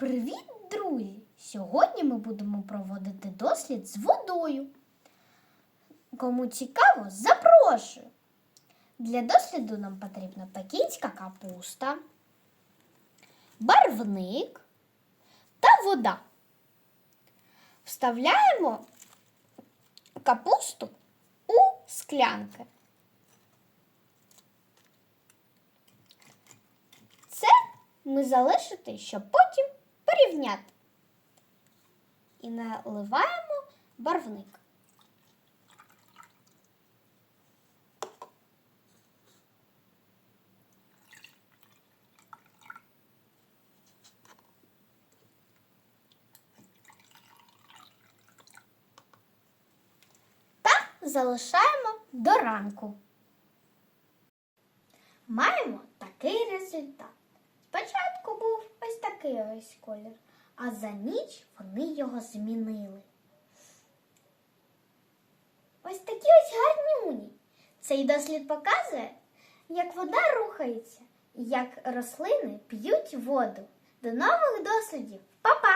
Привіт, друзі! Сьогодні ми будемо проводити дослід з водою. Кому цікаво, запрошую. Для досліду нам потрібна пекінська капуста, барвник та вода. Вставляємо капусту у склянки. Це ми залишити, щоб потім порівняти. І наливаємо барвник. Та залишаємо до ранку. Маємо такий результат. Спочатку ось такий ось колір, а за ніч вони його змінили. Ось такі ось гарні муні. Цей дослід показує, як вода рухається і як рослини п'ють воду. До нових дослідів. Па-па!